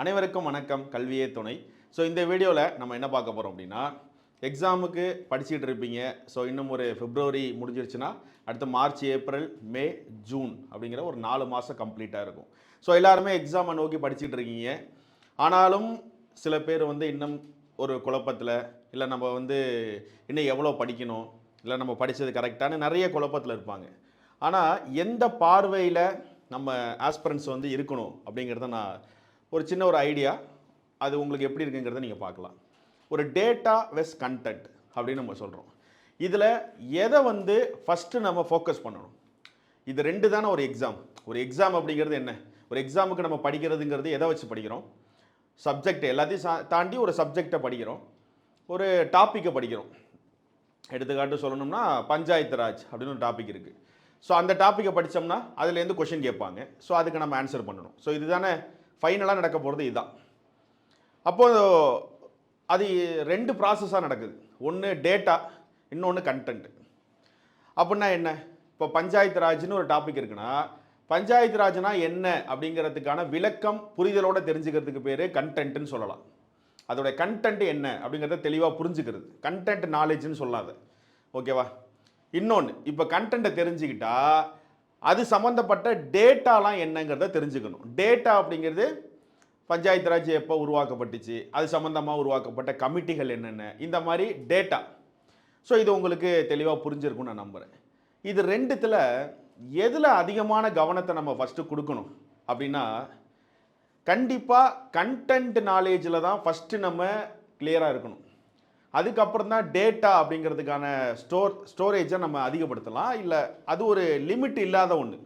அனைவருக்கும் வணக்கம் கல்வியே துணை. ஸோ இந்த வீடியோவில் நம்ம என்ன பார்க்க போகிறோம் அப்படின்னா எக்ஸாமுக்கு படிச்சுட்டு இருப்பீங்க. ஸோ இன்னும் ஒரு பிப்ரவரி முடிஞ்சிருச்சுன்னா அடுத்து மார்ச் ஏப்ரல் மே ஜூன் அப்படிங்கிற ஒரு நாலு மாதம் கம்ப்ளீட்டாக இருக்கும். ஸோ எல்லாருமே எக்ஸாமை நோக்கி படிச்சுட்டு இருக்கீங்க. ஆனாலும் சில பேர் வந்து இன்னும் ஒரு குழப்பத்தில் இல்லை நம்ம வந்து இன்னும் எவ்வளோ படிக்கணும் இல்லை நம்ம படித்தது கரெக்டான நிறைய குழப்பத்தில் இருப்பாங்க. ஆனால் எந்த பார்வையில் நம்ம ஆஸ்பிரன்ஸ் வந்து இருக்கணும் அப்படிங்கிறத நான் ஒரு சின்ன ஒரு ஐடியா அது உங்களுக்கு எப்படி இருக்குங்கிறத நீங்கள் பார்க்கலாம். ஒரு டேட்டா வெஸ் கண்டென்ட் அப்படின்னு நம்ம சொல்கிறோம் இதில் எதை வந்து ஃபஸ்ட்டு நம்ம ஃபோக்கஸ் பண்ணணும்? இது ரெண்டு தானே ஒரு எக்ஸாம் ஒரு எக்ஸாம் அப்படிங்கிறது என்ன? ஒரு எக்ஸாமுக்கு நம்ம படிக்கிறதுங்கிறது எதை வச்சு படிக்கிறோம்? சப்ஜெக்ட் எல்லாத்தையும் சா- தாண்டி ஒரு சப்ஜெக்டை படிக்கிறோம். ஒரு டாப்பிக்கை படிக்கிறோம். எடுத்துக்காட்டு சொல்லணும்னா பஞ்சாயத்து ராஜ் அப்படின்னு ஒரு டாபிக் இருக்குது ஸோ அந்த டாப்பிக்கை படித்தோம்னா அதுலேருந்து கொஷின் கேட்பாங்க. ஸோ அதுக்கு நம்ம ஆன்சர் பண்ணணும். ஸோ இதுதானே ஃபைனலாக நடக்க போகிறது இதுதான். அப்போது அது ரெண்டு ப்ராசஸாக நடக்குது. ஒன்று டேட்டா இன்னொன்று கண்டென்ட் அப்படின்னா என்ன? இப்போ பஞ்சாயத்து ராஜ்னு ஒரு டாபிக் இருக்குன்னா பஞ்சாயத்து ராஜ்னா என்ன அப்படிங்கிறதுக்கான விளக்கம் புரிதலோடு தெரிஞ்சுக்கிறதுக்கு பேர் கண்டென்ட்னு சொல்லலாம். அதோடைய கண்டென்ட் என்ன அப்படிங்கிறத தெளிவாக புரிஞ்சுக்கிறது. கண்டென்ட் நாலேஜ்னு சொல்லாது. ஓகேவா இன்னொன்று இப்போ கண்டென்ட்டை தெரிஞ்சுக்கிட்டால் அது சம்மந்தப்பட்ட டேட்டாலாம் என்னங்கிறத தெரிஞ்சுக்கணும். டேட்டா அப்படிங்கிறது பஞ்சாயத்து ராஜ் எப்போ உருவாக்கப்பட்டுச்சு அது சம்மந்தமாக உருவாக்கப்பட்ட கமிட்டிகள் என்னென்ன இந்த மாதிரி டேட்டா. ஸோ இது உங்களுக்கு தெளிவாக புரிஞ்சிருக்கும்னு நான் நம்புகிறேன் இது ரெண்டுத்தில் எதில் அதிகமான கவனத்தை நம்ம ஃபஸ்ட்டு கொடுக்கணும் அப்படின்னா கண்டிப்பாக கண்டென்ட் நாலேஜில் தான் ஃபஸ்ட்டு நம்ம கிளியராக இருக்கணும். அதுக்கப்புறம் தான் டேட்டா அப்படிங்கிறதுக்கான ஸ்டோர் ஸ்டோரேஜை நம்ம அதிகப்படுத்தலாம். இல்லை அது ஒரு லிமிட் இல்லாத ஒன்று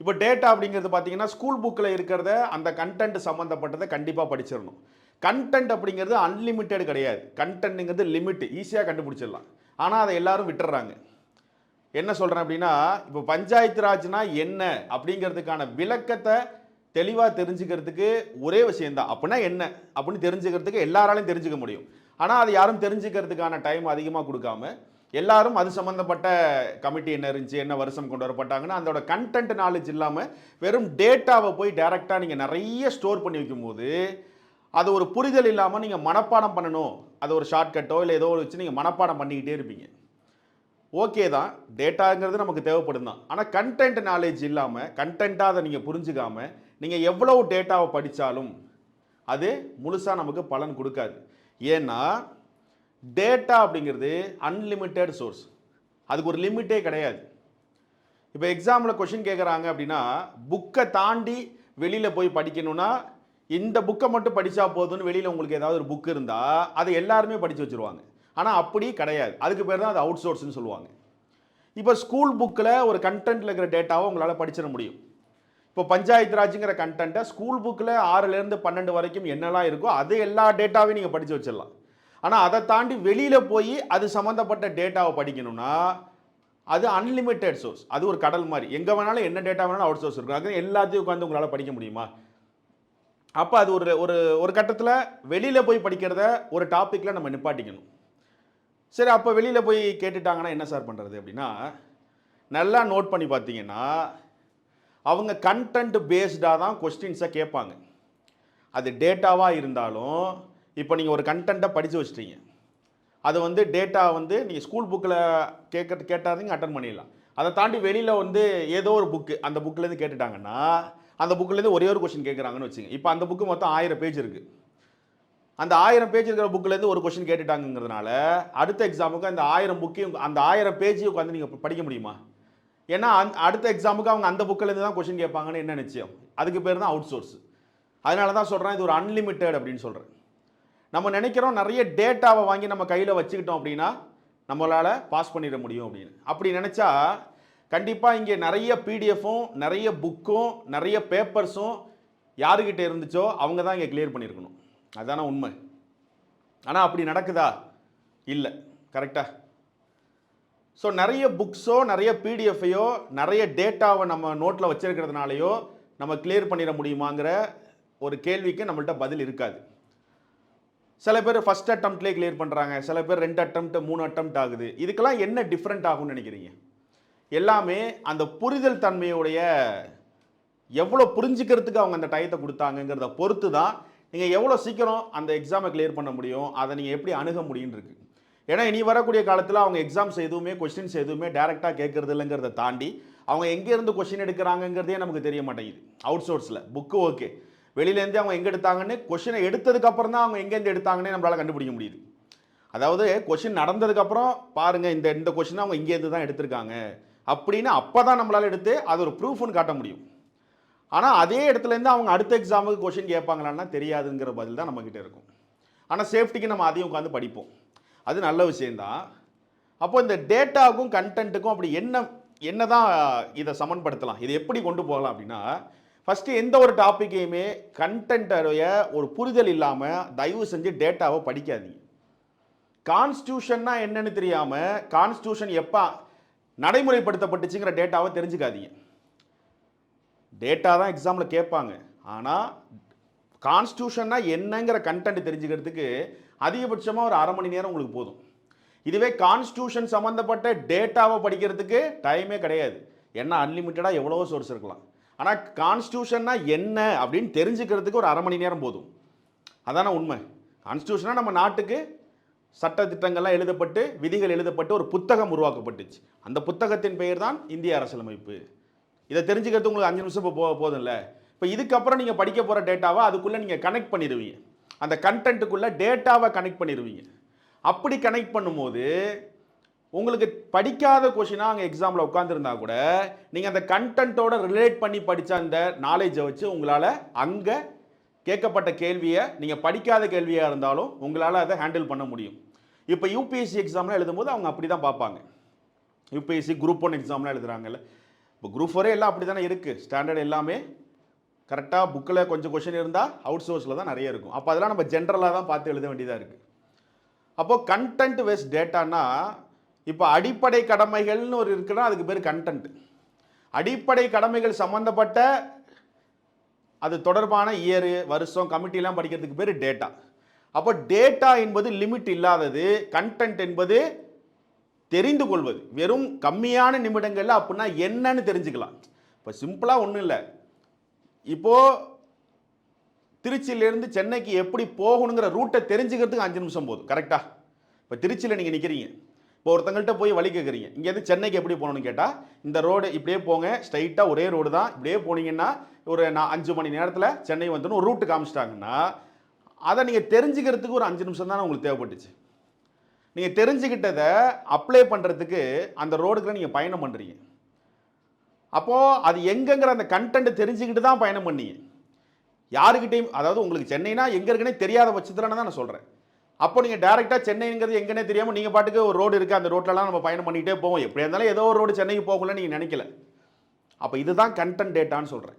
இப்போ டேட்டா அப்படிங்கிறது பார்த்தீங்கன்னா ஸ்கூல் புக்கில் இருக்கிறத அந்த கண்டென்ட் சம்மந்தப்பட்டதை கண்டிப்பாக படிச்சிடணும். கண்டென்ட் அப்படிங்கிறது அன்லிமிட்டெட் கிடையாது. கண்டென்ட்டுங்கிறது லிமிட் ஈஸியாக கண்டுபிடிச்சிடலாம். ஆனால் அதை எல்லாரும் விட்டுறாங்க. என்ன சொல்கிறேன் அப்படின்னா இப்போ பஞ்சாயத்து ராஜ்னா என்ன அப்படிங்கிறதுக்கான விளக்கத்தை தெளிவாக தெரிஞ்சுக்கிறதுக்கு ஒரே விஷயந்தான் அப்படின்னா என்ன? அப்படின்னு தெரிஞ்சுக்கிறதுக்கு எல்லாராலையும் தெரிஞ்சுக்க முடியும். ஆனால் அது யாரும் தெரிஞ்சுக்கிறதுக்கான டைம் அதிகமாக கொடுக்காம எல்லாரும் அது சம்மந்தப்பட்ட கமிட்டி என்ன இருந்துச்சு என்ன வருஷம் கொண்டு வரப்பட்டாங்கன்னா அதோட கண்டென்ட் நாலேஜ் இல்லாமல் வெறும் டேட்டாவை போய் டைரெக்டாக நீங்கள் நிறைய ஸ்டோர் பண்ணி வைக்கும்போது அது ஒரு புரிதல் இல்லாமல் நீங்கள் மனப்பாடம் பண்ணணும். அது ஒரு ஷார்ட்கட்டோ இல்லை ஏதோ ஒரு வச்சு நீங்கள் மனப்பாடம் பண்ணிக்கிட்டே இருப்பீங்க. ஓகே தான். டேட்டாங்கிறது நமக்கு தேவைப்படும் தான். ஆனால் கண்டென்ட் நாலேஜ் இல்லாமல் கண்டென்ட்டாக அதை நீங்கள் புரிஞ்சுக்காமல் நீங்கள் எவ்வளவு டேட்டாவை படித்தாலும் அது முழுசாக நமக்கு பலன் கொடுக்காது. ஏன்னா டேட்டா அப்படிங்கிறது அன்லிமிட்டெட் சோர்ஸ் அதுக்கு ஒரு லிமிட்டே கிடையாது. இப்போ எக்ஸாமில் கொஷின் கேட்குறாங்க அப்படின்னா புக்கை தாண்டி வெளியில் போய் படிக்கணும்னா இந்த புக்கை மட்டும் படித்தா போதும்னு வெளியில் உங்களுக்கு ஏதாவது ஒரு புக் இருந்தால் அதை எல்லாருமே படித்து வச்சுருவாங்க. ஆனால் அப்படி கிடையாது. அதுக்கு பேர் தான் அது அவுட் சோர்ஸ்னு சொல்லுவாங்க. இப்போ ஸ்கூல் புக்கில் ஒரு கண்டென்ட்டில் இருக்கிற டேட்டாவை உங்களால் படிச்சிட முடியும். இப்போ பஞ்சாயத்து ராஜுங்கிற கண்டென்ட்டை ஸ்கூல் புக்கில் ஆறுலேருந்து பன்னெண்டு வரைக்கும் என்னெல்லாம் இருக்கோ அது எல்லா டேட்டாவையும் நீங்கள் படித்து வச்சிடலாம். ஆனால் அதை தாண்டி வெளியில் போய் அது சம்மந்தப்பட்ட டேட்டாவை படிக்கணும்னா அது அன்லிமிட்டெட் சோர்ஸ் அது ஒரு கடல் மாதிரி. எங்கே வேணாலும் என்ன டேட்டா வேணாலும் அவுட் சோர்ஸ் இருக்கும். அது எல்லாத்தையும் உட்காந்து உங்களால் படிக்க முடியுமா? அப்போ அது ஒரு ஒரு ஒரு கட்டத்தில் வெளியில் போய் படிக்கிறத ஒரு டாப்பிக்கில் நம்ம நிப்பாட்டிக்கணும். சரி அப்போ வெளியில் போய் கேட்டுட்டாங்கன்னா என்ன சார் பண்ணுறது அப்படின்னா நல்லா நோட் பண்ணி பார்த்தீங்கன்னா அவங்க கண்டென்ட் பேஸ்டாக தான் கொஸ்டின்ஸை கேட்பாங்க. அது டேட்டாவாக இருந்தாலும் இப்போ நீங்கள் ஒரு கண்டென்ட்டை படித்து வச்சிட்டீங்க. அது வந்து டேட்டா வந்து நீங்கள் ஸ்கூல் புக்கில் கேட்க கேட்டாதீங்க அட்டன் பண்ணிடலாம். அதை தாண்டி வெளியில் வந்து ஏதோ ஒரு புக்கு அந்த புக்லேருந்து கேட்டுட்டாங்கன்னா அந்த புக்லேருந்து ஒரே ஒரு கொஸ்டின் கேட்குறாங்கன்னு வச்சுங்க இப்போ அந்த புக்கு மொத்தம் ஆயிரம் பேஜ் இருக்குது அந்த ஆயிரம் பேஜ் இருக்கிற புக்லேருந்து ஒரு கொஸ்டின் கேட்டுட்டாங்கிறதுனால அடுத்த எக்ஸாமுக்கு அந்த ஆயிரம் புக்கையும் அந்த ஆயிரம் பேஜையும் உட்காந்து நீங்கள் படிக்க முடியுமா? ஏன்னா அந் அடுத்த எக்ஸாமுக்கு அவங்க அந்த புக்கிலேருந்து தான் கொஷின் கேட்பாங்கன்னு என்ன நிச்சயம்? அதுக்கு பேர் தான் அவுட் சோர்ஸ் அதனால தான் சொல்கிறேன் இது ஒரு அன்லிமிட்டெட் அப்படின்னு சொல்கிறேன் நம்ம நினைக்கிறோம் நிறைய டேட்டாவை வாங்கி நம்ம கையில் வச்சுக்கிட்டோம் அப்படின்னா நம்மளால் பாஸ் பண்ணிட முடியும் அப்படின்னு. அப்படி நினச்சா கண்டிப்பாக இங்கே நிறைய பிடிஎஃப்பும் நிறைய புக்கும் நிறைய பேப்பர்ஸும் யாருக்கிட்ட இருந்துச்சோ அவங்க தான் இங்கே கிளியர் பண்ணியிருக்கணும் அதுதானே உண்மை. ஆனால் அப்படி நடக்குதா? இல்லை. கரெக்டாக ஸோ நிறைய புக்ஸோ நிறைய பிடிஎஃப்பையோ நிறைய டேட்டாவை நம்ம நோட்டில் வச்சுருக்கிறதுனாலையோ நம்ம கிளியர் பண்ணிட முடியுமாங்கிற ஒரு கேள்விக்கு நம்மள்ட்ட பதில் இருக்காது. சில பேர் ஃபஸ்ட் அட்டம்ப்ட்லேயே கிளியர் பண்ணுறாங்க சில பேர் ரெண்டு அட்டம்ப்ட் மூணு அட்டம்ப்ட் ஆகுது. இதுக்கெல்லாம் என்ன டிஃப்ரெண்ட் ஆகும்னு நினைக்கிறீங்க? எல்லாமே அந்த புரிதல் தன்மையுடைய எவ்வளோ புரிஞ்சுக்கிறதுக்கு அவங்க அந்த டயத்தை கொடுத்தாங்கங்கிறத பொறுத்து தான் நீங்கள் எவ்வளோ சீக்கிரம் அந்த எக்ஸாமை கிளியர் பண்ண முடியும் அதை நீங்கள் எப்படி அணுக முடியுன்னு இருக்குது ஏன்னா இனி வரக்கூடிய காலத்தில் அவங்க எக்ஸாம்ஸ் எதுவுமே கொஸ்டின்ஸ் எதுவுமே டேரெக்டாக கேட்கறது இல்லைங்கிறத தாண்டி அவங்க எங்கேருந்து கொஸ்டின் எடுக்கிறாங்கங்கிறதே நமக்கு தெரிய மாட்டேங்குது. அவுட் சோர்ஸில் புக்கு ஓகே வெளியிலேருந்து அவங்க எங்கே எடுத்தாங்கன்னு கொஷினை எடுத்ததுக்கப்புறம் தான் அவங்க எங்கேருந்து எடுத்தாங்கன்னே நம்மளால் கண்டுபிடிக்க முடியுது. அதாவது கொஷின் நடந்ததுக்கப்புறம் பாருங்கள் இந்த இந்த கொஷினை அவங்க இங்கேருந்து தான் எடுத்திருக்காங்க. அப்படின்னு அப்போ தான் நம்மளால் எடுத்து அது ஒரு ப்ரூஃப்னு காட்ட முடியும். ஆனால் அதே இடத்துலேருந்து அவங்க அடுத்த எக்ஸாமுக்கு கொஷின் கேட்பாங்களான்னா தெரியாதுங்கிற பதில் தான் நம்மக்கிட்ட இருக்கும். ஆனால் சேஃப்டிக்கு நம்ம அதையும் உட்காந்து படிப்போம். அது நல்ல விஷயந்தான் அப்போ இந்த டேட்டாவுக்கும் கண்டென்ட்டுக்கும் அப்படி என்ன என்ன தான் இதை சமன்படுத்தலாம் இதை எப்படி கொண்டு போகலாம் அப்படின்னா ஃபஸ்ட்டு எந்த ஒரு டாப்பிக்கையுமே கண்டென்ட்டோடைய ஒரு புரிதல் இல்லாமல் தயவு செஞ்சு டேட்டாவை படிக்காதீங்க. கான்ஸ்டியூஷன்னா என்னன்னு தெரியாமல் கான்ஸ்டியூஷன் எப்போ நடைமுறைப்படுத்தப்பட்டுச்சுங்கிற டேட்டாவை தெரிஞ்சுக்காதீங்க. டேட்டா தான் எக்ஸாமில் கேட்பாங்க. ஆனால் கான்ஸ்டியூஷன்னா என்னங்கிற கண்டென்ட் தெரிஞ்சுக்கிறதுக்கு அதிகபட்சமாக ஒரு அரை மணி நேரம் உங்களுக்கு போதும். இதுவே கான்ஸ்டியூஷன் சம்மந்தப்பட்ட டேட்டாவை படிக்கிறதுக்கு டைமே கிடையாது. என்ன அன்லிமிட்டடாக எவ்வளவோ சோர்ஸ் இருக்கலாம். ஆனால் கான்ஸ்டியூஷன்னா என்ன அப்படின்னு தெரிஞ்சுக்கிறதுக்கு ஒரு அரை மணி நேரம் போதும். அதான உண்மை? கான்ஸ்டியூஷனாக நம்ம நாட்டுக்கு சட்ட திட்டங்கள்லாம் எழுதப்பட்டு விதிகள் எழுதப்பட்டு ஒரு புத்தகம் உருவாக்கப்பட்டுச்சு. அந்த புத்தகத்தின் பெயர் தான் இந்திய அரசியலமைப்பு. இதை தெரிஞ்சுக்கிறது உங்களுக்கு அஞ்சு நிமிஷம் இப்போ போ போதும்ல. இப்போ இதுக்கப்புறம் நீங்கள் படிக்க போகிற டேட்டாவை அதுக்குள்ளே நீங்கள் கனெக்ட் பண்ணிடுவீங்க. அந்த கண்டென்ட்டுக்குள்ளே டேட்டாவை கனெக்ட் பண்ணிடுவீங்க அப்படி கனெக்ட் பண்ணும்போது உங்களுக்கு படிக்காத கொஷினாக அங்கே எக்ஸாமில் உட்காந்துருந்தா கூட நீங்கள் அந்த கண்டென்ட்டோட ரிலேட் பண்ணி படித்த அந்த நாலேஜை வச்சு உங்களால் அங்கே கேட்கப்பட்ட கேள்வியை நீங்கள் படிக்காத கேள்வியாக இருந்தாலும் உங்களால் அதை ஹேண்டில் பண்ண முடியும். இப்போ யூபிஎஸ்சி எக்ஸாம்லாம் எழுதும்போது அவங்க அப்படி தான் பார்ப்பாங்க யூபிஎஸ்சி குரூப் ஒன் எக்ஸாம்லாம் எழுதுகிறாங்கல்ல இப்போ குரூப் ஃபோரே எல்லாம் அப்படி தானே இருக்குது ஸ்டாண்டர்ட் எல்லாமே கரெக்டாக புக்கில் கொஞ்சம் கொஷின் இருந்தால் அவுட் சோர்ஸில் தான் நிறைய இருக்கும். அப்போ அதெல்லாம் நம்ம ஜென்ரலாக தான் பார்த்து எழுத வேண்டியதாக இருக்குது அப்போது கண்டென்ட் வேஸ்ட் டேட்டானா இப்போ அடிப்படை கடமைகள்னு ஒரு இருக்குன்னா அதுக்கு பேர் கண்டென்ட் அடிப்படை கடமைகள் சம்மந்தப்பட்ட அது தொடர்பான இயர் வருஷம் கமிட்டிலாம் படிக்கிறதுக்கு பேர் டேட்டா அப்போ டேட்டா என்பது லிமிட் இல்லாதது கண்டென்ட் என்பது தெரிந்து கொள்வது. வெறும் கம்மியான நிமிடங்களில் அப்படின்னா என்னன்னு தெரிஞ்சுக்கலாம். இப்போ சிம்பிளாக ஒன்றும் இல்லை. இப்போது திருச்சியிலேருந்து சென்னைக்கு எப்படி போகணுங்கிற ரூட்டை தெரிஞ்சுக்கிறதுக்கு அஞ்சு நிமிஷம் போதும் கரெக்டாக இப்போ திருச்சியில் நீங்கள் நிற்கிறீங்க இப்போ ஒருத்தங்கள்கிட்ட போய் வழி கேட்குறீங்க இங்கேருந்து சென்னைக்கு எப்படி போகணும்னு கேட்டால் இந்த ரோடு இப்படியே போங்க ஸ்ட்ரைட்டாக ஒரே ரோடு தான். இப்படியே போனீங்கன்னா ஒரு நான் அஞ்சு மணி நேரத்தில் சென்னை வந்துடும். ஒரு ரூட்டு காமிச்சிட்டாங்கன்னா அதை நீங்கள் தெரிஞ்சுக்கிறதுக்கு ஒரு அஞ்சு நிமிஷம் தானே உங்களுக்கு தேவைப்பட்டுச்சு. நீங்கள் தெரிஞ்சுக்கிட்டதை அப்ளை பண்ணுறதுக்கு அந்த ரோடுக்குள்ள நீங்கள் பயணம் பண்ணுறீங்க அப்போது அது எங்கங்கிற அந்த கண்டென்ட் தெரிஞ்சுக்கிட்டு தான் பயணம் பண்ணி யாருக்கிட்டையும் அதாவது உங்களுக்கு சென்னைனா எங்கே இருக்குன்னே தெரியாத பட்சத்தில் தான் நான் சொல்கிறேன் அப்போ நீங்கள் டேரெக்டாக சென்னைங்கிறது எங்கன்னே தெரியாமல் நீங்கள் பாட்டுக்கு ஒரு ரோடு இருக்குது அந்த ரோட்லலாம் நம்ம பயணம் பண்ணிக்கிட்டே போவோம். எப்படியா இருந்தாலும் ஏதோ ஒரு ரோடு சென்னைக்கு போகலன்னு நீங்கள் நினைக்கல. அப்போ இதுதான் கண்டென்ட் டேட்டான்னு சொல்கிறேன்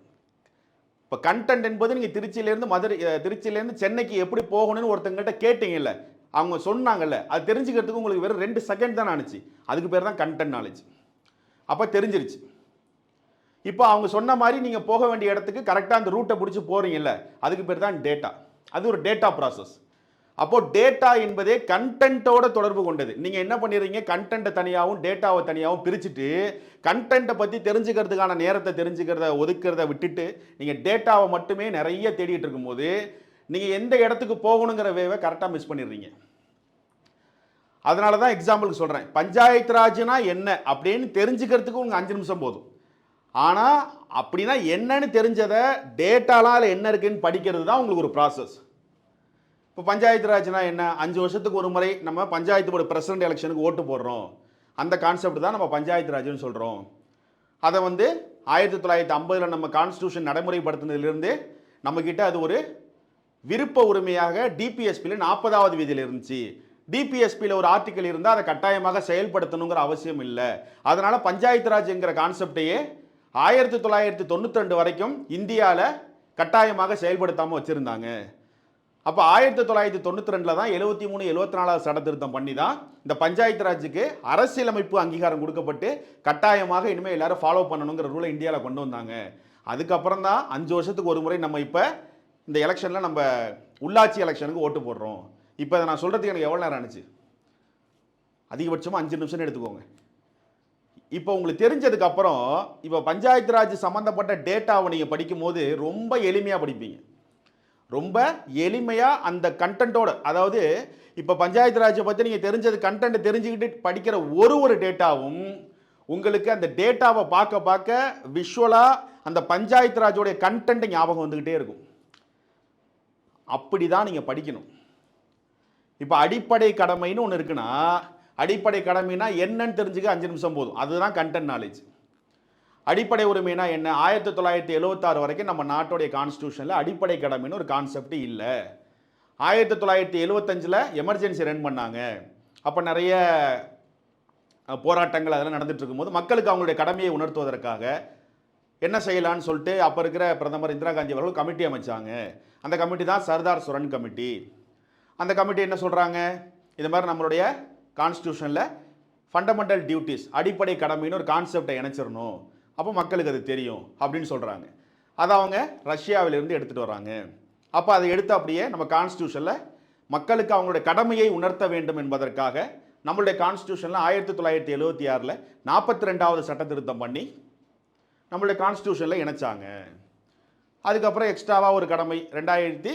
இப்போ கண்டென்ட் என்பது நீங்கள் திருச்சியிலேருந்து மதுரை திருச்சியிலேருந்து சென்னைக்கு எப்படி போகணும்னு ஒருத்தங்கள்ட்ட கேட்டீங்கல்ல அவங்க சொன்னாங்கல்ல அது தெரிஞ்சுக்கிறதுக்கு உங்களுக்கு வெறும் ரெண்டு செகண்ட் தான் ஆனிச்சு அதுக்கு பேர் தான் கண்டென்ட் நாலேஜ் அப்போ தெரிஞ்சிருச்சு. இப்போ அவங்க சொன்ன மாதிரி நீங்கள் போக வேண்டிய இடத்துக்கு கரெக்டாக அந்த ரூட்டை பிடிச்சி போகிறீங்கல்ல அதுக்கு பேர் தான் டேட்டா அது ஒரு டேட்டா ப்ராசஸ் அப்போது டேட்டா என்பதே கண்டென்ட்டோட தொடர்பு கொண்டது. நீங்கள் என்ன பண்ணிடுறீங்க? கண்டென்ட்டை தனியாகவும் டேட்டாவை தனியாகவும் பிரிச்சுட்டு கண்டென்ட்டை பற்றி தெரிஞ்சுக்கிறதுக்கான நேரத்தை தெரிஞ்சுக்கிறத ஒதுக்கிறத விட்டுட்டு நீங்கள் டேட்டாவை மட்டுமே நிறைய தேடிட்டு இருக்கும்போது நீங்கள் எந்த இடத்துக்கு போகணுங்கிற வேவை கரெக்டாக மிஸ் பண்ணிடுறீங்க. அதனால தான் எக்ஸாம்பிளுக்கு சொல்கிறேன் பஞ்சாயத்து ராஜ்னா என்ன? அப்படின்னு தெரிஞ்சுக்கிறதுக்கு உங்களுக்கு அஞ்சு நிமிஷம் போதும். ஆனால் அப்படின்னா என்னன்னு தெரிஞ்சதை டேட்டாலாம் என்ன இருக்குன்னு படிக்கிறது தான் உங்களுக்கு ஒரு ப்ராசஸ் இப்போ பஞ்சாயத்து ராஜ்னா என்ன? அஞ்சு வருஷத்துக்கு ஒரு முறை நம்ம பஞ்சாயத்து போர்டு பிரசிடென்ட் எலெக்ஷனுக்கு ஓட்டு போடுறோம். அந்த கான்செப்ட் தான் நம்ம பஞ்சாயத்து ராஜ்னு சொல்கிறோம் அதை வந்து ஆயிரத்தி தொள்ளாயிரத்தி ஐம்பதில் நம்ம கான்ஸ்டியூஷன் நடைமுறைப்படுத்தினதுலேருந்து நம்மக்கிட்ட அது ஒரு விருப்ப உரிமையாக டிபிஎஸ்பியில் நாற்பதாவது விதியில் இருந்துச்சு. டிபிஎஸ்பியில் ஒரு ஆர்டிக்கல் இருந்தால் அதை கட்டாயமாக செயல்படுத்தணுங்கிற அவசியம் இல்லை. அதனால் பஞ்சாயத்து ராஜ்ங்கிற கான்செப்டையே ஆயிரத்தி தொள்ளாயிரத்தி தொண்ணூற்றி ரெண்டு வரைக்கும் இந்தியாவில் கட்டாயமாக செயல்படுத்தாமல் வச்சுருந்தாங்க. அப்போ ஆயிரத்தி தொள்ளாயிரத்தி தொண்ணூற்றி ரெண்டில் தான் எழுபத்தி மூணு எழுபத்தி நாலாவது சட்டத்திருத்தம் பண்ணி தான் இந்த பஞ்சாயத்து ராஜுக்கு அரசியலமைப்பு அங்கீகாரம் கொடுக்கப்பட்டு கட்டாயமாக இனிமேல் எல்லாரும் ஃபாலோ பண்ணணுங்கிற ரூலை இந்தியாவில் கொண்டு வந்தாங்க. அதுக்கப்புறம் தான் அஞ்சு வருஷத்துக்கு ஒரு முறை நம்ம இப்போ இந்த எலெக்ஷனில் நம்ம உள்ளாட்சி எலெக்ஷனுக்கு ஓட்டு போடுறோம். இப்போ இதை நான் சொல்கிறதுக்கு எனக்கு எவ்வளோ நேரம் ஆனிச்சு? அதிகபட்சமாக அஞ்சு நிமிஷம் எடுத்துக்கோங்க. இப்போ உங்களுக்கு தெரிஞ்சதுக்கு அப்புறம் இப்போ பஞ்சாயத்து ராஜ் சம்மந்தப்பட்ட டேட்டாவை நீங்கள் படிக்கும்போது ரொம்ப எளிமையாக படிப்பீங்க. ரொம்ப எளிமையாக அந்த கண்டென்ட்டோட அதாவது இப்போ பஞ்சாயத்து ராஜை பற்றி நீங்கள் தெரிஞ்சது கண்டென்ட் தெரிஞ்சுக்கிட்டு படிக்கிற ஒரு ஒரு டேட்டாவும் உங்களுக்கு அந்த டேட்டாவை பார்க்க பார்க்க விஷுவலாக அந்த பஞ்சாயத்து ராஜோடைய கண்டென்ட் ஞாபகம் வந்துக்கிட்டே இருக்கும். அப்படி தான் நீங்கள் படிக்கணும். இப்போ அடிப்படை கடமைன்னு ஒன்று இருக்குன்னா அடிப்படை கடமைனா என்னன்னு தெரிஞ்சுக்க அஞ்சு நிமிஷம் போதும். அதுதான் கண்டென்ட் நாலேஜ் அடிப்படை உரிமைனா என்ன? ஆயிரத்தி தொள்ளாயிரத்தி எழுபத்தாறு வரைக்கும் நம்ம நாட்டுடைய கான்ஸ்டியூஷனில் அடிப்படை கடமைன்னு ஒரு கான்செப்ட் இல்லை. ஆயிரத்தி தொள்ளாயிரத்தி எழுபத்தஞ்சில் எமர்ஜென்சி ரன் பண்ணாங்க. அப்போ நிறைய போராட்டங்கள் அதெல்லாம் நடந்துட்டு இருக்கும்போது மக்களுக்கு அவங்களுடைய கடமையை உணர்த்துவதற்காக என்ன செய்யலான்னு சொல்லிட்டு அப்போ இருக்கிற பிரதமர் இந்திரா காந்தி அவர்கள் கமிட்டி அமைச்சாங்க. அந்த கமிட்டி தான் சர்தார் சுரன் கமிட்டி. அந்த கமிட்டி என்ன சொல்கிறாங்க இது மாதிரி நம்மளுடைய கான்ஸ்டியூஷனில் ஃபண்டமெண்டல் டியூட்டிஸ் அடிப்படை கடமைன்னு ஒரு கான்செப்டை இணைச்சிடணும். அப்போ மக்களுக்கு அது தெரியும் அப்படின்னு சொல்கிறாங்க அதை அவங்க ரஷ்யாவிலிருந்து எடுத்துகிட்டு வராங்க அப்போ அதை எடுத்து அப்படியே நம்ம கான்ஸ்டியூஷனில் மக்களுக்கு அவங்களுடைய கடமையை உணர்த்த வேண்டும் என்பதற்காக நம்மளுடைய கான்ஸ்டியூஷனில் ஆயிரத்தி தொள்ளாயிரத்தி எழுபத்தி ஆறில் நாற்பத்தி ரெண்டாவது சட்ட திருத்தம் பண்ணி நம்மளுடைய கான்ஸ்டியூஷனில் இணைச்சாங்க. அதுக்கப்புறம் எக்ஸ்ட்ராவாக ஒரு கடமை ரெண்டாயிரத்தி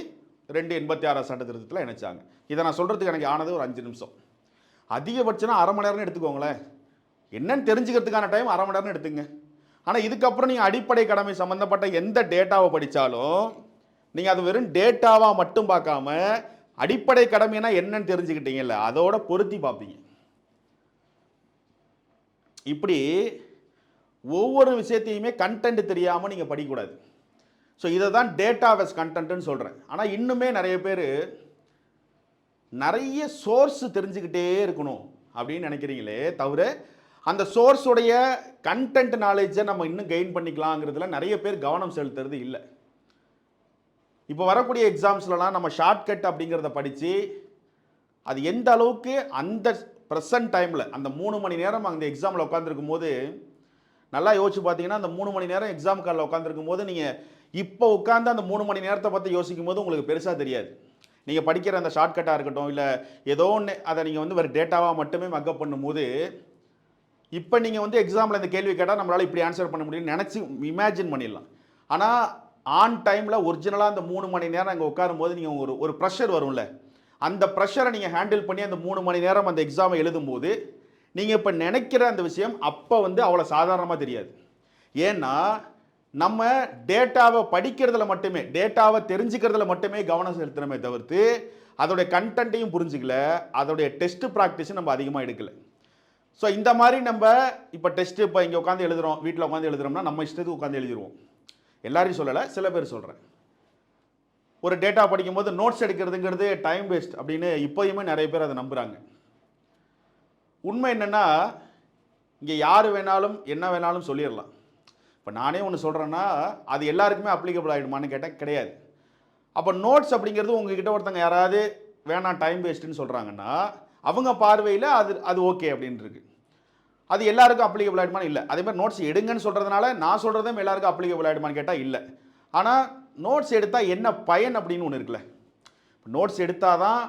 ரெண்டு எண்பத்தி ஆறாவது சட்ட திருத்தத்தில் இணைச்சாங்க. இதை நான் சொல்கிறதுக்கு எனக்கு ஆனது ஒரு அஞ்சு நிமிஷம். அதிகபட்சம்னா அரை மணி நேரம்னு எடுத்துக்கோங்களேன். என்னன்னு தெரிஞ்சுக்கிறதுக்கான டைம் அரை மணி நேரம்னு எடுத்துங்க. ஆனால் இதுக்கப்புறம் நீங்கள் அடிப்படை கடமை சம்மந்தப்பட்ட எந்த டேட்டாவை படித்தாலும் நீங்கள் அது வெறும் டேட்டாவாக மட்டும் பார்க்காம அடிப்படை கடமைனா என்னன்னு தெரிஞ்சுக்கிட்டீங்கல்ல அதோட பொருத்தி பார்ப்பீங்க. இப்படி ஒவ்வொரு விஷயத்தையுமே கண்டென்ட் தெரியாமல் நீங்கள் படிக்கக்கூடாது. ஸோ இதை தான் டேட்டா வெஸ் கண்டென்ட்னு சொல்கிறேன் ஆனால் இன்னுமே நிறைய பேர் நிறைய சோர்ஸ் தெரிஞ்சுக்கிட்டே இருக்கணும் அப்படின்னு நினைக்கிறீங்களே தவிர அந்த சோர்ஸுடைய கண்டென்ட் நாலேஜை நம்ம இன்னும் கெயின் பண்ணிக்கலாங்கிறதுல நிறைய பேர் கவனம் செலுத்துறது இல்லை. இப்போ வரக்கூடிய எக்ஸாம்ஸ்லலாம் நம்ம ஷார்ட்கட் அப்படிங்கிறத படித்து அது எந்த அளவுக்கு அந்த ப்ரெசன்ட் டைமில் அந்த மூணு மணி நேரம் அந்த எக்ஸாமில் உட்காந்துருக்கும் போது நல்லா யோசிச்சு பார்த்தீங்கன்னா அந்த மூணு மணி நேரம் எக்ஸாம் காலில் உட்காந்துருக்கும் போது நீங்கள் இப்போ உட்காந்து அந்த மூணு மணி நேரத்தை பற்றி யோசிக்கும் போது உங்களுக்கு பெருசாக தெரியாது. நீங்கள் படிக்கிற அந்த ஷார்ட்கட்டாக இருக்கட்டும் இல்லை ஏதோ ஒன்று அதை நீங்கள் வந்து ஒரு டேட்டாவாக மட்டுமே மக்கப் பண்ணும்போது இப்போ நீங்கள் வந்து எக்ஸாமில் இந்த கேள்வி கேட்டால் நம்மளால் இப்படி ஆன்சர் பண்ண முடியும்னு நினச்சி இமேஜின் பண்ணிடலாம். ஆனால் ஆன் டைமில் ஒரிஜினலாக அந்த மூணு மணி நேரம் அங்கே உட்காரும்போது நீங்கள் ஒரு ஒரு ப்ரெஷர் வரும்ல. அந்த ப்ரெஷரை நீங்கள் ஹேண்டில் பண்ணி அந்த மூணு மணி நேரம் அந்த எக்ஸாமை எழுதும்போது நீங்கள் இப்போ நினைக்கிற அந்த விஷயம் அப்போ வந்து அவ்வளோ சாதாரணமாக தெரியாது. ஏன்னா நம்ம டேட்டாவை படிக்கிறதுல மட்டுமே டேட்டாவை தெரிஞ்சுக்கிறதுல மட்டுமே கவனம் செலுத்துறமே தவிர்த்து அதோடைய கண்டென்ட்டையும் புரிஞ்சுக்கல அதோடைய டெஸ்ட் ப்ராக்டிஸும் நம்ம அதிகமாக எடுக்கலை. ஸோ இந்த மாதிரி நம்ம இப்போ டெஸ்ட்டு இப்போ இங்கே உட்காந்து எழுதுகிறோம் வீட்டில் உட்காந்து எழுதுறோம்னா நம்ம இஷ்டத்துக்கு உட்காந்து எழுதிருவோம். எல்லாரையும் சொல்லலை சில பேர் சொல்கிறேன் ஒரு டேட்டா படிக்கும்போது நோட்ஸ் எடுக்கிறதுங்கிறது டைம் வேஸ்ட் அப்படின்னு இப்போயுமே நிறைய பேர் அதை நம்புகிறாங்க உண்மை என்னென்னா இங்கே யார் வேணாலும் என்ன வேணாலும் சொல்லிடலாம். இப்போ நானே ஒன்று சொல்கிறேன்னா அது எல்லாருக்குமே அப்ளிகபிள் ஆகிடுமான்னு கேட்டால் கிடையாது. அப்போ நோட்ஸ் அப்படிங்கிறது உங்ககிட்ட ஒருத்தங்க யாராவது வேணாம் டைம் வேஸ்ட்டுன்னு சொல்கிறாங்கன்னா அவங்க பார்வையில் அது அது ஓகே அப்படின்னு அது எல்லாருக்கும் அப்ளிகபிள் ஆகிடுமான்னு இல்லை. அதே மாதிரி நோட்ஸ் எடுங்கன்னு சொல்கிறதுனால நான் சொல்கிறதும் எல்லாருக்கும் அப்ளிகபிள் ஆகிடுமான்னு கேட்டால் இல்லை. ஆனால் நோட்ஸ் எடுத்தால் என்ன பயன் அப்படின்னு ஒன்று இருக்குல்ல. நோட்ஸ் எடுத்தால் தான்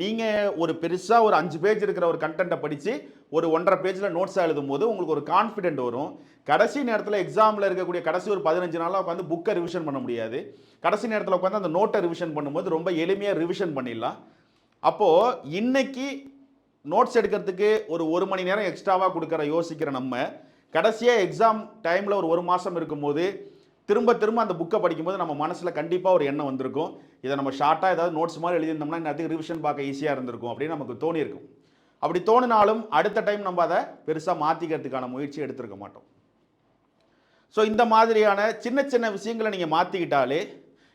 நீங்கள் ஒரு பெருசாக ஒரு அஞ்சு பேஜ் இருக்கிற ஒரு கண்டென்ட்டை படித்து ஒரு ஒன்றரை பேஜில் நோட்ஸாக எழுதும் போது உங்களுக்கு ஒரு கான்ஃபிடென்ட் வரும். கடைசி நேரத்தில் எக்ஸாமில் இருக்கக்கூடிய கடைசி ஒரு பதினஞ்சு நாளாக உட்காந்து புக்கை ரிவிஷன் பண்ண முடியாது. கடைசி நேரத்தில் உட்காந்து அந்த நோட்டை ரிவிஷன் பண்ணும்போது ரொம்ப எளிமையாக ரிவிஷன் பண்ணிடலாம். அப்போது இன்னைக்கு நோட்ஸ் எடுக்கிறதுக்கு ஒரு ஒரு மணி நேரம் எக்ஸ்ட்ராவாக கொடுக்குற யோசிக்கிற நம்ம கடைசியாக எக்ஸாம் டைமில் ஒரு ஒரு மாதம் இருக்கும்போது திரும்ப திரும்ப அந்த புக்கை படிக்கும்போது நம்ம மனசில் கண்டிப்பாக ஒரு எண்ணம் வந்திருக்கும். இதை நம்ம ஷார்ட்டாக ஏதாவது நோட்ஸ் மாதிரி எழுதியிருந்தோம்னா இன்னத்துக்கு ரிவிஷன் பார்க்க ஈஸியாக இருந்திருக்கும் அப்படின்னு நமக்கு தோணியிருக்கும். அப்படி தோணினாலும் அடுத்த டைம் நம்ம அதை பெருசாக மாற்றிக்கிறதுக்கான முயற்சி எடுத்திருக்க மாட்டோம். ஸோ இந்த மாதிரியான சின்ன சின்ன விஷயங்களை நீங்கள் மாற்றிக்கிட்டாலே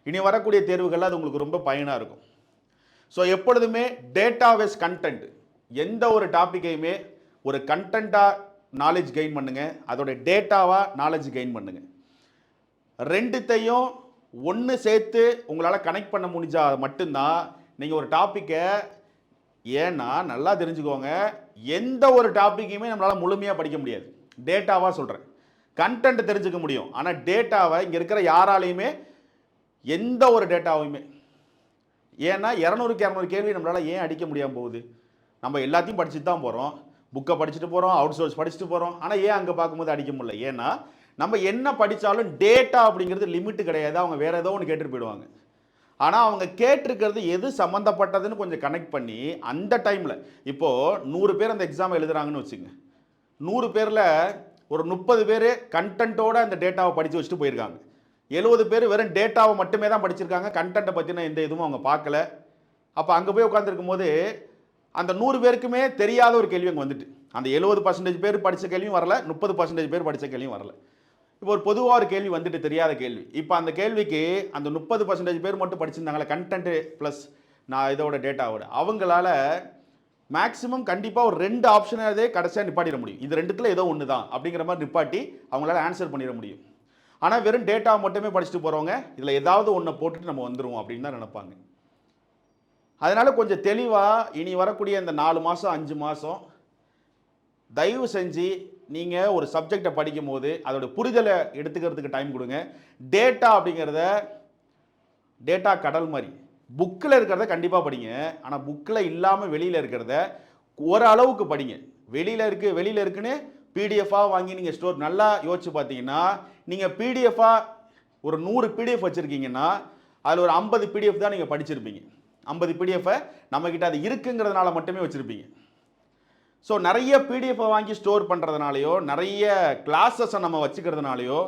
இனி வரக்கூடிய தேர்வுகளில் அது உங்களுக்கு ரொம்ப பயனாக இருக்கும். ஸோ எப்பொழுதுமே டேட்டாவேஸ் கண்டென்ட் எந்த ஒரு டாப்பிக்கையுமே ஒரு கண்டென்ட்டாக நாலேஜ் கெயின் பண்ணுங்கள் அதோட டேட்டாவாக நாலேஜ் கெயின் பண்ணுங்கள் ரெண்டுத்தையும் ஒன்று சேர்த்து உங்களால் கனெக்ட் பண்ண முடிஞ்சால் மட்டும்தான் நீங்கள் ஒரு டாப்பிக்கை ஏன்னா நல்லா தெரிஞ்சுக்கோங்க. எந்த ஒரு டாப்பிக்கையுமே நம்மளால் முழுமையாக படிக்க முடியாது. டேட்டாவாக சொல்கிறேன் கண்டென்ட் தெரிஞ்சுக்க முடியும். ஆனால் டேட்டாவை இங்கே இருக்கிற யாராலையுமே எந்த ஒரு டேட்டாவையுமே ஏன்னா இரநூறுக்கு இரநூறு கேள்வி நம்மளால் ஏன் அடிக்க முடியாமல் போகுது? நம்ம எல்லாத்தையும் படிச்சுட்டு தான் போகிறோம் புக்கை படிச்சுட்டு போகிறோம் அவுட் சோர்ஸ் படிச்சுட்டு போகிறோம் ஆனால் ஏன் அங்கே பார்க்கும்போது அடிக்க முடியல? ஏன்னா நம்ம என்ன படித்தாலும் டேட்டா அப்படிங்கிறது லிமிட்டு கிடையாது. அவங்க வேறு ஏதோ ஒன்று கேட்டுட்டு போயிடுவாங்க. ஆனால் அவங்க கேட்டிருக்கிறது எது சம்மந்தப்பட்டதுன்னு கொஞ்சம் கனெக்ட் பண்ணி அந்த டைமில் இப்போது நூறு பேர் அந்த எக்ஸாம் எழுதுறாங்கன்னு வச்சுங்க நூறு பேரில் ஒரு முப்பது பேர் கண்டென்ட்டோடு அந்த டேட்டாவை படித்து வச்சுட்டு போயிருக்காங்க. எழுபது பேர் வெறும் டேட்டாவை மட்டுமே தான் படிச்சிருக்காங்க. கண்டென்ட்டை பற்றின எந்த இதுவும் அவங்க பார்க்கல. அப்போ அங்கே போய் உட்காந்துருக்கும் போது அந்த நூறு பேருக்குமே தெரியாத ஒரு கேள்வி அங்கே வந்துட்டு. அந்த எழுபது பர்சன்டேஜ் பேர் படித்த கேள்வியும் வரல முப்பது பர்சன்டேஜ் பேர் படித்த கேள்வியும் வரல. இப்போ ஒரு பொதுவாக ஒரு கேள்வி வந்துட்டு தெரியாத கேள்வி. இப்போ அந்த கேள்விக்கு அந்த முப்பது பர்சன்டேஜ் பேர் மட்டும் படிச்சிருந்தாங்களே கண்டென்ட் ப்ளஸ் நான் இதோட டேட்டாவோட அவங்களால மேக்ஸிமம் கண்டிப்பாக ஒரு ரெண்டு ஆப்ஷனாகவே கடைசியாக நிப்பாட்டிட முடியும். இது ரெண்டுத்தில் ஏதோ ஒன்று தான் அப்படிங்கிற மாதிரி நிப்பாட்டி அவங்களால ஆன்சர் பண்ணிட முடியும். ஆனால் வெறும் டேட்டா மட்டுமே படிச்சுட்டு போகிறவங்க இதில் ஏதாவது ஒன்றை போட்டுட்டு நம்ம வந்துடுவோம் அப்படின்னு தான் நினைப்பாங்க. அதனால் கொஞ்சம் தெளிவாக இனி வரக்கூடிய இந்த நாலு மாதம் அஞ்சு மாதம் தயவு செஞ்சு நீங்கள் ஒரு சப்ஜெக்டை படிக்கும் போது அதோட புரிதலை எடுத்துக்கிறதுக்கு டைம் கொடுங்க. டேட்டா அப்படிங்கிறத டேட்டா கடல் மாதிரி. புக்கில் இருக்கிறத கண்டிப்பாக படிங்க. ஆனால் புக்கில் இல்லாமல் வெளியில் இருக்கிறத ஓரளவுக்கு படிங்க. வெளியில் இருக்குது வெளியில் இருக்குன்னு பிடிஎஃபாக வாங்கி நீங்கள் ஸ்டோர் நல்லா யோசிச்சு பார்த்தீங்கன்னா நீங்கள் பிடிஎஃபாக ஒரு நூறு பிடிஎஃப் வச்சுருக்கீங்கன்னா அதில் ஒரு ஐம்பது பிடிஎஃப் தான் நீங்கள் படிச்சிருப்பீங்க. ஐம்பது பிடிஎஃபை நம்மக்கிட்ட அது இருக்குங்கிறதுனால மட்டுமே வச்சுருப்பீங்க. ஸோ நிறைய பிடிஎஃப்பை வாங்கி ஸ்டோர் பண்ணுறதுனாலையோ நிறைய கிளாஸஸை நம்ம வச்சுக்கிறதுனாலையோ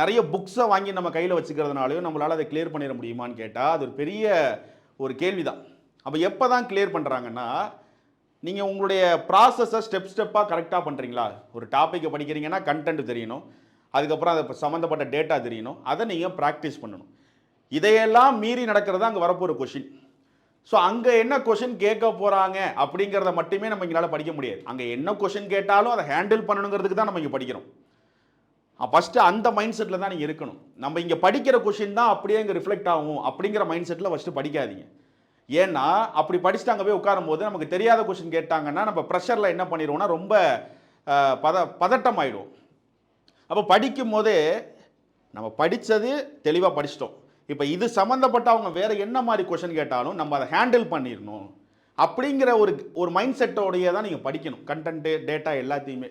நிறைய புக்ஸை வாங்கி நம்ம கையில் வச்சுக்கிறதுனாலையோ நம்மளால் அதை கிளியர் பண்ணிட முடியுமான்னு கேட்டால் அது ஒரு பெரிய ஒரு கேள்வி தான் அப்போ எப்போ தான் கிளியர் பண்ணுறாங்கன்னா நீங்கள் உங்களுடைய ப்ராசஸை ஸ்டெப் ஸ்டெப்பாக கரெக்டாக பண்ணுறீங்களா ஒரு டாப்பிக்கை படிக்கிறீங்கன்னா கண்டென்ட் தெரியணும். அதுக்கப்புறம் அதை சம்மந்தப்பட்ட டேட்டா தெரியணும். அதை நீங்கள் ப்ராக்டிஸ் பண்ணணும். இதையெல்லாம் மீறி நடக்கிறது தான் அங்கே வரப்போகிற கொஷின் ஸோ அங்கே என்ன கொஷின் கேட்க போகிறாங்க அப்படிங்கிறத மட்டுமே நம்ம எங்களால் படிக்க முடியாது. அங்கே என்ன கொஷின் கேட்டாலும் அதை ஹேண்டில் பண்ணணுங்கிறதுக்கு தான் நம்ம இங்கே படிக்கிறோம். ஃபஸ்ட்டு அந்த மைண்ட் செட்டில் தான் நீங்கள் இருக்கணும். நம்ம இங்கே படிக்கிற கொஷின் தான் அப்படியே இங்கே ரிஃப்ளெக்ட் ஆகும் அப்படிங்கிற மைண்ட் செட்டில் ஃபஸ்ட்டு படிக்காதீங்க. ஏன்னா அப்படி படிச்சுட்டு அங்கே போய் உட்காரும் போது நமக்கு தெரியாத கொஷின் கேட்டாங்கன்னா நம்ம ப்ரெஷரில் என்ன பண்ணிடுவோம்னா ரொம்ப பத பதட்டம் ஆயிடும் அப்போ படிக்கும் போதே நம்ம படித்தது தெளிவாக படிச்சிட்டோம். இப்போ இது சம்மந்தப்பட்ட அவங்க வேறு என்ன மாதிரி கொஷின் கேட்டாலும் நம்ம அதை ஹேண்டில் பண்ணிடணும் அப்படிங்கிற ஒரு ஒரு மைண்ட் செட்டோடையே தான் நீங்கள் படிக்கணும். கண்டென்ட்டு டேட்டா எல்லாத்தையுமே.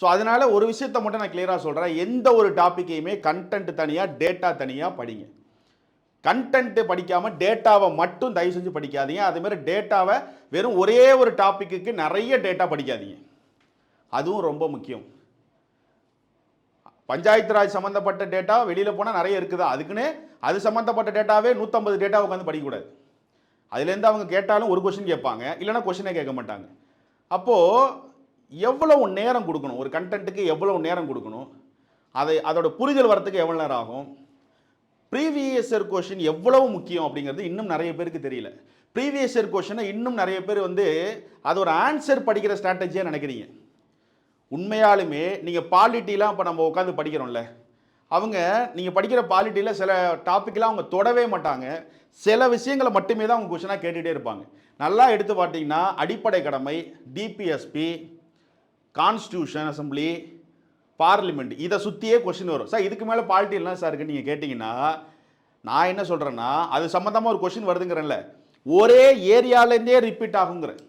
ஸோ அதனால ஒரு விஷயத்தை மட்டும் நான் கிளியராக சொல்கிறேன் எந்த ஒரு டாப்பிக்கையுமே கண்டென்ட் தனியாக டேட்டா தனியாக படிங்க. கண்டென்ட்டு படிக்காமல் டேட்டாவை மட்டும் தயவு செஞ்சு படிக்காதீங்க. அதுமாரி டேட்டாவை வெறும் ஒரே ஒரு டாப்பிக்கு நிறைய டேட்டா படிக்காதீங்க. அதுவும் ரொம்ப முக்கியம். பஞ்சாயத்து ராஜ் சம்மந்தப்பட்ட டேட்டா வெளியில் போனால் நிறைய இருக்குதா? அதுக்குன்னு அது சம்மந்தப்பட்ட டேட்டாவே நூற்றம்பது டேட்டா உட்காந்து படிக்கக்கூடாது. அதுலேருந்து அவங்க கேட்டாலும் ஒரு கொஷின் கேட்பாங்க. இல்லைன்னா கொஷினே கேட்க மாட்டாங்க. அப்போது எவ்வளவு நேரம் கொடுக்கணும்? ஒரு கண்டென்ட்டுக்கு எவ்வளவு நேரம் கொடுக்கணும்? அதை அதோட புரிதல் வரத்துக்கு எவ்வளோ நேரம் ஆகும்? ப்ரீவியஸ் இயர் கொஷின் எவ்வளவு முக்கியம் அப்படிங்கிறது இன்னும் நிறைய பேருக்கு தெரியல. ப்ரீவியஸ் இயர் கொஷினை இன்னும் நிறைய பேர் வந்து அது ஒரு ஆன்சர் படிக்கிற ஸ்ட்ராட்டஜியாக நினைக்கிறீங்க. உண்மையாலுமே நீங்கள் பாலிட்டிலாம் இப்போ நம்ம உட்காந்து படிக்கிறோம்ல. அவங்க நீங்கள் படிக்கிற பாலிட்டியில் சில டாப்பிக்கெலாம் அவங்க தொடவே மாட்டாங்க. சில விஷயங்களை மட்டுமே தான் அவங்க கொஷனாக கேட்டுகிட்டே இருப்பாங்க. நல்லா எடுத்து பார்த்தீங்கன்னா அடிப்படை கடமை டிபிஎஸ்பி கான்ஸ்டியூஷன் அசம்பிளி பார்லிமெண்ட் இதை சுற்றியே கொஷின் வரும். சார் இதுக்கு மேலே பாலிட்டிலாம் சார் இருக்குன்னு நீங்கள் கேட்டிங்கன்னா நான் என்ன சொல்கிறேன்னா அது சம்மந்தமாக ஒரு கொஷின் வருதுங்கிறேன்ல. ஒரே ஏரியாலேருந்தே ரிப்பீட் ஆகுங்கிறேன்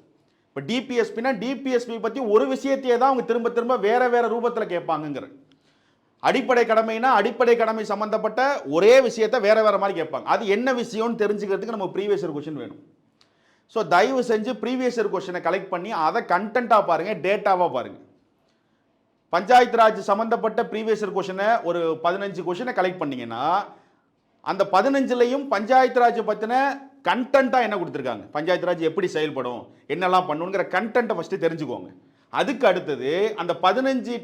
இப்போ டிபிஎஸ்பினா டிபிஎஸ்பி பற்றி ஒரு விஷயத்தையே தான் அவங்க திரும்ப திரும்ப வேறு வேறு ரூபத்தில் கேட்பாங்கங்கிற அடிப்படை கடமைனா அடிப்படை கடமை சம்மந்தப்பட்ட ஒரே விஷயத்தை வேற வேறு மாதிரி கேட்பாங்க. அது என்ன விஷயம்னு தெரிஞ்சுக்கிறதுக்கு நம்ம ப்ரீவியஸ் இயர் கொஷின் வேணும். ஸோ தயவு செஞ்சு ப்ரீவியஸ் இயர் கொஷினை கலெக்ட் பண்ணி அதை கண்டென்ட்டாக பாருங்கள் டேட்டாவாக பாருங்கள் பஞ்சாயத்து ராஜ் சம்மந்தப்பட்ட ப்ரீவியஸ் இயர் கொஷினை ஒரு பதினஞ்சு கொஷினை கலெக்ட் பண்ணிங்கன்னா அந்த பதினஞ்சுலையும் பஞ்சாயத்து ராஜ் பற்றின கண்டென்ட்டாக என்ன கொடுத்துருக்காங்க? பஞ்சாயத்து ராஜ் எப்படி செயல்படும்? என்னெல்லாம் பண்ணுங்கிற கண்டென்ட்டை ஃபஸ்ட்டு தெரிஞ்சுக்கோங்க. அதுக்கு அடுத்தது அந்த பதினஞ்சு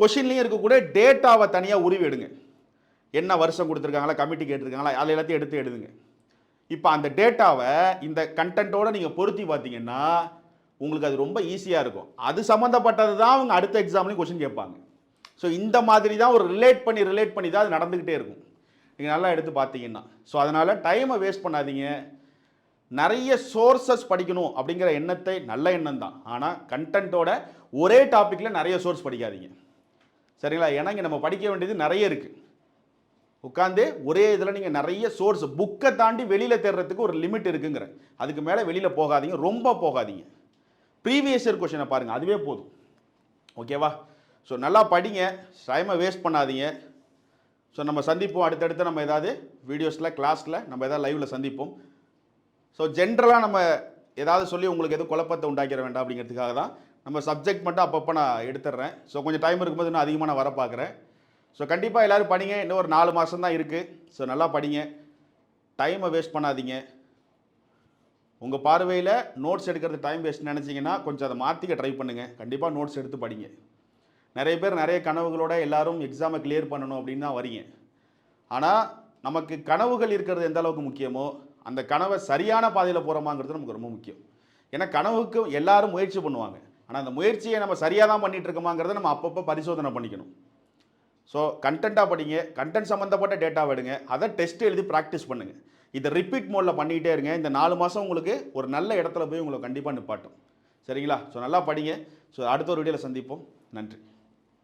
கொஷின்லேயும் இருக்கக்கூடிய டேட்டாவை தனியாக உருவி எடுங்க. என்ன வருஷம் கொடுத்துருக்காங்களா கமிட்டி கேட்டிருக்காங்களா அதில் எல்லாத்தையும் எடுத்து எடுதுங்க இப்போ அந்த டேட்டாவை இந்த கண்டென்ட்டோடு நீங்கள் பொருத்தி பார்த்தீங்கன்னா உங்களுக்கு அது ரொம்ப ஈஸியாக இருக்கும். அது சம்மந்தப்பட்டது தான் அவங்க அடுத்த எக்ஸாம்லேயும் கொஷின் கேட்பாங்க. ஸோ இந்த மாதிரி தான் ஒரு ரிலேட் பண்ணி ரிலேட் பண்ணி தான் அது நடந்துக்கிட்டே இருக்கும். நீங்கள் நல்லா எடுத்து பார்த்தீங்கன்னா. ஸோ அதனால் டைமை வேஸ்ட் பண்ணாதீங்க. நிறைய சோர்சஸ் படிக்கணும் அப்படிங்கிற எண்ணத்தை நல்ல எண்ணம் தான். ஆனால் கண்டென்ட்டோட ஒரே டாப்பிக்கில் நிறைய சோர்ஸ் படிக்காதீங்க. சரிங்களா? ஏன்னா இங்கே நம்ம படிக்க வேண்டியது நிறைய இருக்குது உட்காந்து ஒரே இதில் நீங்கள் நிறைய சோர்ஸ் புக்கை தாண்டி வெளியில் தேடுறதுக்கு ஒரு லிமிட் இருக்குங்கிற. அதுக்கு மேலே வெளியில் போகாதீங்க. ரொம்ப போகாதீங்க. ப்ரீவியஸ் இயர் கொஷினை பாருங்கள் அதுவே போதும். ஓகேவா ஸோ நல்லா படிங்க. டைமை வேஸ்ட் பண்ணாதீங்க. ஸோ நம்ம சந்திப்போம் அடுத்தடுத்து. நம்ம ஏதாவது வீடியோஸில் கிளாஸில் நம்ம ஏதாவது லைவில் சந்திப்போம். ஸோ ஜென்ரலாக நம்ம ஏதாவது சொல்லி உங்களுக்கு எதுவும் குழப்பத்தை உண்டாக்கிற வேண்டாம் அப்படிங்கிறதுக்காக தான். நம்ம சப்ஜெக்ட் மட்டும் அப்பப்போ நான் எடுத்துடுறேன் ஸோ கொஞ்சம் டைம் இருக்கும்போது இன்னும் அதிகமாக நான் வர பார்க்குறேன். ஸோ கண்டிப்பாக எல்லோரும் படிங்க. இன்னும் ஒரு நாலு மாதம் தான் இருக்குது ஸோ நல்லா படிங்க. டைமை வேஸ்ட் பண்ணாதீங்க. உங்கள் பார்வையில் நோட்ஸ் எடுக்கிறது டைம் வேஸ்ட் நினச்சிங்கன்னா கொஞ்சம் அதை மாற்றிக்க ட்ரை பண்ணுங்கள் கண்டிப்பாக நோட்ஸ் எடுத்து படிங்க. நிறைய பேர் நிறைய கனவுகளோட எல்லாரும் எக்ஸாமை கிளியர் பண்ணணும் அப்படின்னு தான் வரீங்க. ஆனால் நமக்கு கனவுகள் இருக்கிறது எந்த அளவுக்கு முக்கியமோ அந்த கனவை சரியான பாதையில் போகிறோமாங்கிறது நமக்கு ரொம்ப முக்கியம். ஏன்னா கனவுக்கு எல்லாரும் முயற்சி பண்ணுவாங்க. ஆனால் அந்த முயற்சியை நம்ம சரியாக தான் பண்ணிட்டு இருக்கோமாங்கிறத நம்ம அப்பப்போ பரிசோதனை பண்ணிக்கணும். ஸோ கண்டென்ட்டாக படிங்க. கண்டென்ட் சம்மந்தப்பட்ட டேட்டா எடுங்க அதை டெஸ்ட் எழுதி ப்ராக்டிஸ் பண்ணுங்கள் இதை ரிப்பீட் மோடில் பண்ணிக்கிட்டே இருங்க. இந்த நாலு மாதம் உங்களுக்கு ஒரு நல்ல இடத்துல போய் உங்களை கண்டிப்பாக நிப்பாட்டும். சரிங்களா? ஸோ நல்லா படிங்க. ஸோ அடுத்த ஒரு வீடியோவில் சந்திப்போம். நன்றி.